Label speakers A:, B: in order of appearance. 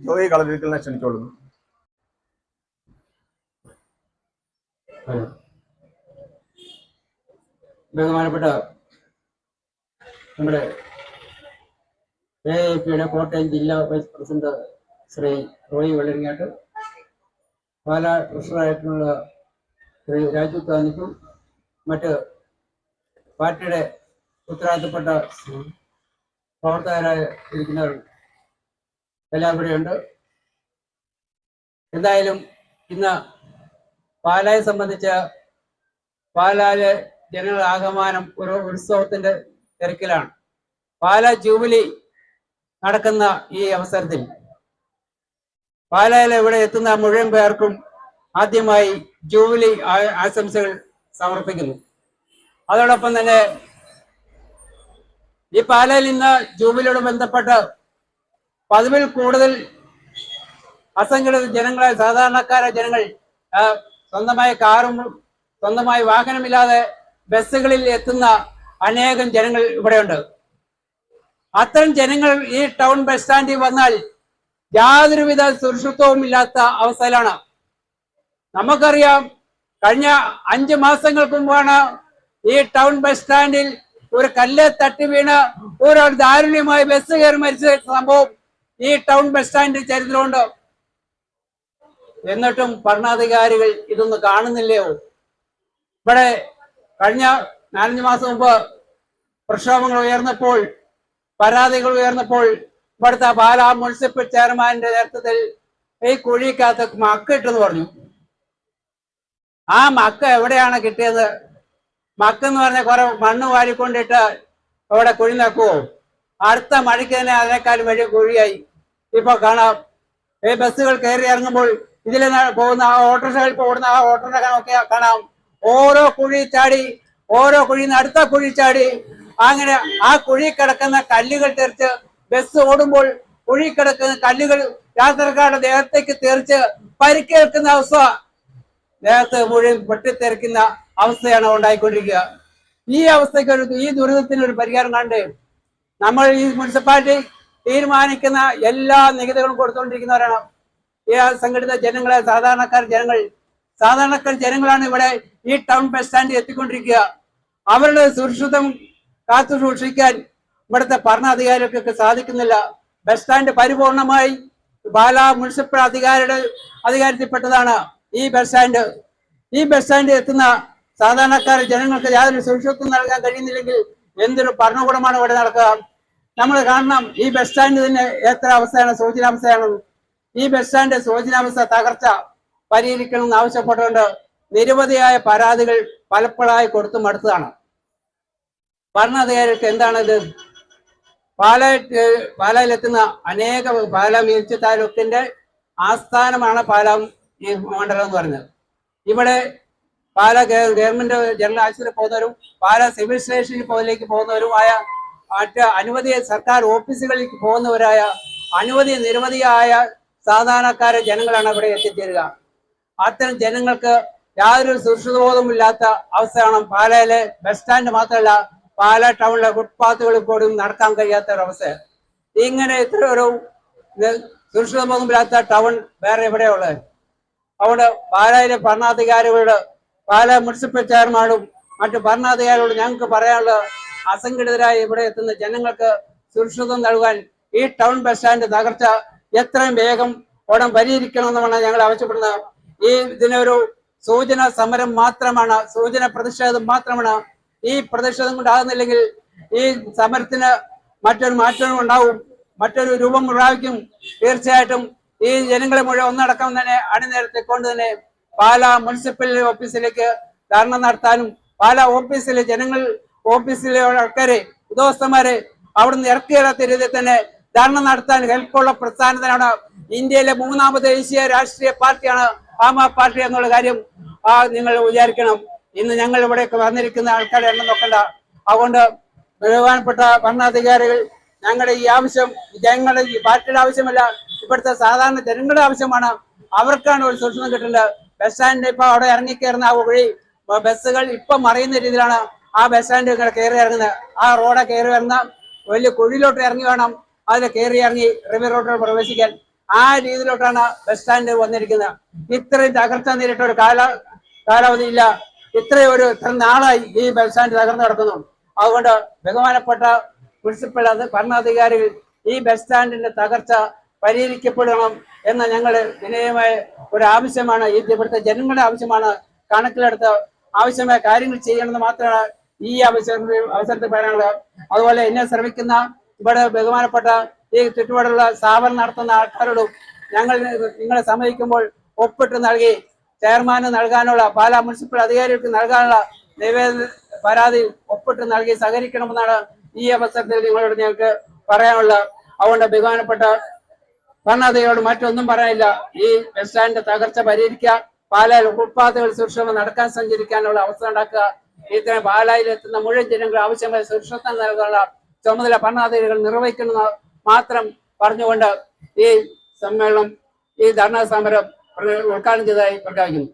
A: ജോയി കളരിക്കലിനെ ക്ഷണിച്ചോളുന്നു.
B: ബഹുമാനപ്പെട്ട നമ്മുടെ എ പിയുടെ കോട്ടയം ജില്ലാ വൈസ് പ്രസിഡന്റ് ശ്രീ റോയി വെള്ളരിങ്ങാട്ട് പാലാ ട്രഷറായിട്ടുള്ള ശ്രീ രാജു താനിക്കും മറ്റ് പാർട്ടിയുടെ ഉത്തരവാദിത്തപ്പെട്ട പ്രവർത്തകരായി ഇരിക്കുന്നവർ ഇവിടെ ഉണ്ട്. എന്തായാലും ഇന്ന് പാലായെ സംബന്ധിച്ച് പാലായിലെ ജനങ്ങൾ ആകമാനം ഒരു ഉത്സവത്തിന്റെ തിരക്കിലാണ്. പാല ജൂബിലി നടക്കുന്ന ഈ അവസരത്തിൽ പാലായിൽ ഇവിടെ എത്തുന്ന മുഴുവൻ പേർക്കും ആദ്യമായി ജൂബിലി ആശംസകൾ സമർപ്പിക്കുന്നു. അതോടൊപ്പം തന്നെ ഈ പാലയിൽ ഇന്ന് ജൂബിലിയോട് ബന്ധപ്പെട്ട് പതിവിൽ കൂടുതൽ അസംഘടിത ജനങ്ങളെ സാധാരണക്കാരായ ജനങ്ങൾ സ്വന്തമായി കാറും സ്വന്തമായി വാഹനമില്ലാതെ ബസ്സുകളിൽ എത്തുന്ന അനേകം ജനങ്ങൾ ഇവിടെയുണ്ട്. അത്തരം ജനങ്ങൾ ഈ ടൗൺ ബസ് സ്റ്റാൻഡിൽ വന്നാൽ യാതൊരുവിധ സുരക്ഷിത്വവും ഇല്ലാത്ത അവസ്ഥയിലാണ്. നമുക്കറിയാം കഴിഞ്ഞ അഞ്ച് മാസങ്ങൾക്ക് മുമ്പാണ് ഈ ടൗൺ ബസ് സ്റ്റാൻഡിൽ ഒരു കല്ല് തട്ടി വീണ് ഒരാൾ ദാരുണ്യമായി ബസ് കയറി മരിച്ച സംഭവം ഈ ടൗൺ ബസ് സ്റ്റാൻഡിൽ ചരിത്രമുണ്ട്. എന്നിട്ടും ഭരണാധികാരികൾ ഇതൊന്നും കാണുന്നില്ലയോ ഇവിടെ കഴിഞ്ഞ നാലഞ്ച് മാസം മുമ്പ് പ്രക്ഷോഭങ്ങൾ ഉയർന്നപ്പോൾ പരാതികൾ ഉയർന്നപ്പോൾ ഇവിടുത്തെ പാലാ മുനിസിപ്പൽ ചെയർമാന്റെ നേതൃത്വത്തിൽ ഈ കുഴിക്കകത്ത് മക്ക ഇട്ടെന്ന് പറഞ്ഞു. ആ മക്ക എവിടെയാണ് കിട്ടിയത്? മക്ക എന്ന് പറഞ്ഞ കുറെ മണ്ണ് വാരിക്കൊണ്ടിട്ട് അവിടെ കുഴി നക്കുവോ? അടുത്ത മഴയ്ക്ക് തന്നെ അതിനേക്കാൾ വലിയ കുഴിയായി. ഇപ്പൊ കാണാം. ഈ ബസ്സുകൾ കയറി ഇറങ്ങുമ്പോൾ ഇതിൽ പോകുന്ന ആ ഓട്ടോറിക്ഷകൾ പോകുന്ന ആ ഓട്ടോറിക്ഷ ഒക്കെ കാണാം. ഓരോ കുഴി ചാടി ഓരോ കുഴിയിൽ നിന്ന് അടുത്ത കുഴി ചാടി. അങ്ങനെ ആ കുഴി കിടക്കുന്ന കല്ലുകൾ തെറിച്ച് ബസ് ഓടുമ്പോൾ കുഴി കിടക്കുന്ന കല്ലുകൾ യാത്രക്കാരുടെ ദേഹത്തേക്ക് തെറിച്ച് പരിക്കേൽക്കുന്ന അവസ്ഥ. ദേഹത്ത് മുഴുവൻ പൊട്ടിത്തെറിക്കുന്ന അവസ്ഥയാണ് ഉണ്ടായിക്കൊണ്ടിരിക്കുക. ഈ അവസ്ഥയ്ക്ക് ഒരു ഈ ദുരിതത്തിന് ഒരു പരിഹാരം കണ്ട് നമ്മൾ ഈ മുനിസിപ്പാലിറ്റി തീരുമാനിക്കുന്ന എല്ലാ നികുതികളും കൊടുത്തുകൊണ്ടിരിക്കുന്നവരാണ്. സംഘടിത ജനങ്ങളെ സാധാരണക്കാർ ജനങ്ങൾ സാധാരണക്കാർ ജനങ്ങളാണ് ഇവിടെ ഈ ടൗൺ ബസ് സ്റ്റാൻഡിൽ എത്തിക്കൊണ്ടിരിക്കുക. അവരുടെ സുരക്ഷിതം കാത്തു സൂക്ഷിക്കാൻ ഇവിടുത്തെ ഭരണാധികാരികൾക്ക് സാധിക്കുന്നില്ല. ബസ് സ്റ്റാൻഡ് പരിപൂർണമായി പാലാ മുനിസിപ്പൽ അധികാരിയുടെ അധികാരത്തിൽപ്പെട്ടതാണ് ഈ ബസ് സ്റ്റാൻഡ്. ഈ ബസ് സ്റ്റാൻഡിൽ എത്തുന്ന സാധാരണക്കാർ ജനങ്ങൾക്ക് യാതൊരു സുരക്ഷിതത്വം നൽകാൻ കഴിയുന്നില്ലെങ്കിൽ എന്തൊരു ഭരണകൂടമാണ് ഇവിടെ നടക്കുക? നമ്മൾ കാരണം ഈ ബസ് സ്റ്റാൻഡ് തന്നെ എത്ര അവസ്ഥയാണ്? സൂചനാവസ്ഥയാണ് ഈ ബസ് സ്റ്റാൻഡ് സൂചനാവസ്ഥ തകർച്ച പരിഹരിക്കണമെന്ന് ആവശ്യപ്പെട്ടുകൊണ്ട് നിരവധിയായ പരാതികൾ പലപ്പോഴായി കൊടുത്തു മടുത്തതാണ് ഭരണാധികാരികൾക്ക് എന്താണ് ഇത് പാല പാലയിലെത്തുന്ന അനേക പാല മീൽച്ച് താലൂക്കിന്റെ ആസ്ഥാനമാണ് പാല മണ്ഡലം എന്ന് പറയുന്നത്. ഇവിടെ പാല ഗവ- ഗവൺമെന്റ് ജനറൽ ആശുപത്രിയിൽ പോകുന്നവരും പാല സിവിൽ സ്റ്റേഷനിൽ പോകുന്നവരുമായ മറ്റ് അനവധി സർക്കാർ ഓഫീസുകളിലേക്ക് പോകുന്നവരായ അനവധി നിരവധിയായ സാധാരണക്കാരെ ജനങ്ങളാണ് അവിടെ എത്തിച്ചേരുക. അത്തരം ജനങ്ങൾക്ക് യാതൊരു സുരക്ഷിതബോധമില്ലാത്ത അവസ്ഥയാണ് പാലയിലെ ബസ് സ്റ്റാൻഡ് മാത്രമല്ല പാല ടൗണിലെ ഫുട്പാത്തുകളിൽ പോലും നടക്കാൻ കഴിയാത്ത ഒരവസ്ഥ ഇങ്ങനെ ഇത്ര ഒരു സുരക്ഷിതബോധം സുരക്ഷിതബോധമില്ലാത്ത ടൗൺ വേറെ എവിടെയുള്ളത് അതുകൊണ്ട് പാലയിലെ ഭരണാധികാരികളോട് പാല മുനിസിപ്പൽ ചെയർമാനും മറ്റു ഭരണാധികാരികളോട് ഞങ്ങൾക്ക് പറയാനുള്ളത് അസംഘടിതരായി ഇവിടെ എത്തുന്ന ജനങ്ങൾക്ക് സുരക്ഷിതം നൽകാൻ ഈ ടൗൺ ബസ് സ്റ്റാൻഡ് തകർച്ച എത്രയും വേഗം ഉടൻ പരിഹരിക്കണമെന്നാണ് ഞങ്ങൾ ആവശ്യപ്പെടുന്നത്. ഈ ഇതിനൊരു സൂചന സമരം മാത്രമാണ് സൂചന പ്രതിഷേധം മാത്രമാണ്. ഈ പ്രതിഷേധം കൊണ്ടാകുന്നില്ലെങ്കിൽ ഈ സമരത്തിന് മറ്റൊരു മാറ്റം ഉണ്ടാവും മറ്റൊരു രൂപം പ്രാപിക്കും തീർച്ചയായിട്ടും ഈ ജനങ്ങളെ മുഴുവൻ ഒന്നടക്കം തന്നെ കൊണ്ട് തന്നെ പാലാ മുനിസിപ്പൽ ഓഫീസിലേക്ക് ധാരണ നടത്താനും പാലാ ഓഫീസിലെ ജനങ്ങൾ ഓഫീസിലെ ആൾക്കാരെ ഉദ്യോഗസ്ഥന്മാരെ അവിടുന്ന് ഇറക്കിയിടാത്ത രീതിയിൽ തന്നെ ധർണ നടത്താൻ ഹെൽപ്പുള്ള പ്രസ്ഥാനത്തിനാണ് ഇന്ത്യയിലെ മൂന്നാമത് ദേശീയ രാഷ്ട്രീയ പാർട്ടിയാണ് ആം ആദ്മി പാർട്ടി എന്നുള്ള കാര്യം ആ നിങ്ങൾ വിചാരിക്കണം. ഇന്ന് ഞങ്ങൾ ഇവിടെ വന്നിരിക്കുന്ന ആൾക്കാരെ എണ്ണം നോക്കണ്ട. അതുകൊണ്ട് ബഹുമാനപ്പെട്ട ഭരണാധികാരികൾ ഞങ്ങളുടെ ഈ ആവശ്യം ജനങ്ങളുടെ ഈ പാർട്ടിയുടെ ആവശ്യമല്ല ഇപ്പോഴത്തെ സാധാരണ ജനങ്ങളുടെ ആവശ്യമാണ്. അവർക്കാണ് ഒരു സുരക്ഷിതം കിട്ടേണ്ടത്. ബസ് സ്റ്റാൻഡിൽ ഇപ്പൊ അവിടെ ഇറങ്ങിക്കയറുന്ന ആ വഴി ബസ്സുകൾ ഇപ്പൊ മറിയുന്ന രീതിയിലാണ് ആ ബസ് സ്റ്റാൻഡ് ഇങ്ങനെ കയറി ഇറങ്ങുന്നത് ആ റോഡ് കയറി ഇറങ്ങുന്ന വലിയ കുഴിയിലോട്ട് ഇറങ്ങി വേണം. അതിൽ കയറി ഇറങ്ങി റിവർ റോഡിൽ പ്രവേശിക്കാൻ. ആ രീതിയിലോട്ടാണ് ബസ് സ്റ്റാൻഡ് വന്നിരിക്കുന്നത്. ഇത്രയും തകർച്ച നേരിട്ട ഒരു കാല കാലാവധി ഇല്ല. ഇത്രയും ഒരു ഇത്ര നാളായി ഈ ബസ് സ്റ്റാൻഡ് തകർന്നു കിടക്കുന്നു. അതുകൊണ്ട് ബഹുമാനപ്പെട്ട മുനിസിപ്പൽ ഭരണാധികാരികൾ ഈ ബസ് സ്റ്റാൻഡിന്റെ തകർച്ച പരിഹരിക്കപ്പെടണം എന്ന ഞങ്ങൾ വിനയമായ ഒരു ആവശ്യമാണ്. ഈ ഇവിടുത്തെ ജനങ്ങളുടെ ആവശ്യമാണ്. കണക്കിലെടുത്ത് ആവശ്യമായ കാര്യങ്ങൾ ചെയ്യണമെന്ന് മാത്രമാണ് ഈ അവസരത്തിൽ അവസരത്തിൽ പറയാനുള്ളത് അതുപോലെ എന്നെ ശ്രമിക്കുന്ന ഇവിടെ ബഹുമാനപ്പെട്ട ഈ ചുറ്റുപാടുള്ള സ്ഥാപനം നടത്തുന്ന ആൾക്കാരോടും ഞങ്ങൾ നിങ്ങളെ സമ്മതിക്കുമ്പോൾ ഒപ്പിട്ട് നൽകി ചെയർമാന് നൽകാനുള്ള പാലാ മുനിസിപ്പൽ അധികാരികൾക്ക് നൽകാനുള്ള നിവേദന പരാതി ഒപ്പിട്ട് നൽകി സഹകരിക്കണമെന്നാണ് ഈ അവസരത്തിൽ നിങ്ങളോട് ഞങ്ങൾക്ക് പറയാനുള്ള അതുകൊണ്ട് ബഹുമാനപ്പെട്ട ഭരണാധികാരിയോട് മറ്റൊന്നും പറയാനില്ല. ഈ ബസ് സ്റ്റാൻഡിന്റെ തകർച്ച പരിഹരിക്കുക പാലാ ഉൾപ്പാതകൾ സുരക്ഷിതമായി നടക്കാൻ സഞ്ചരിക്കാനുള്ള അവസരം ഉണ്ടാക്കുക. ഇത്തരം പാലായിലെത്തുന്ന മുഴുവൻ ജനങ്ങൾ ആവശ്യമായ സുരക്ഷിതം നൽകാനുള്ള ചുമതല ഭരണാധികാരികൾ നിർവഹിക്കുന്ന മാത്രം പറഞ്ഞുകൊണ്ട് ഈ സമ്മേളനം ഈ ധർണാ സമരം ഉദ്ഘാടനം ചെയ്തതായി പ്രഖ്യാപിക്കുന്നു.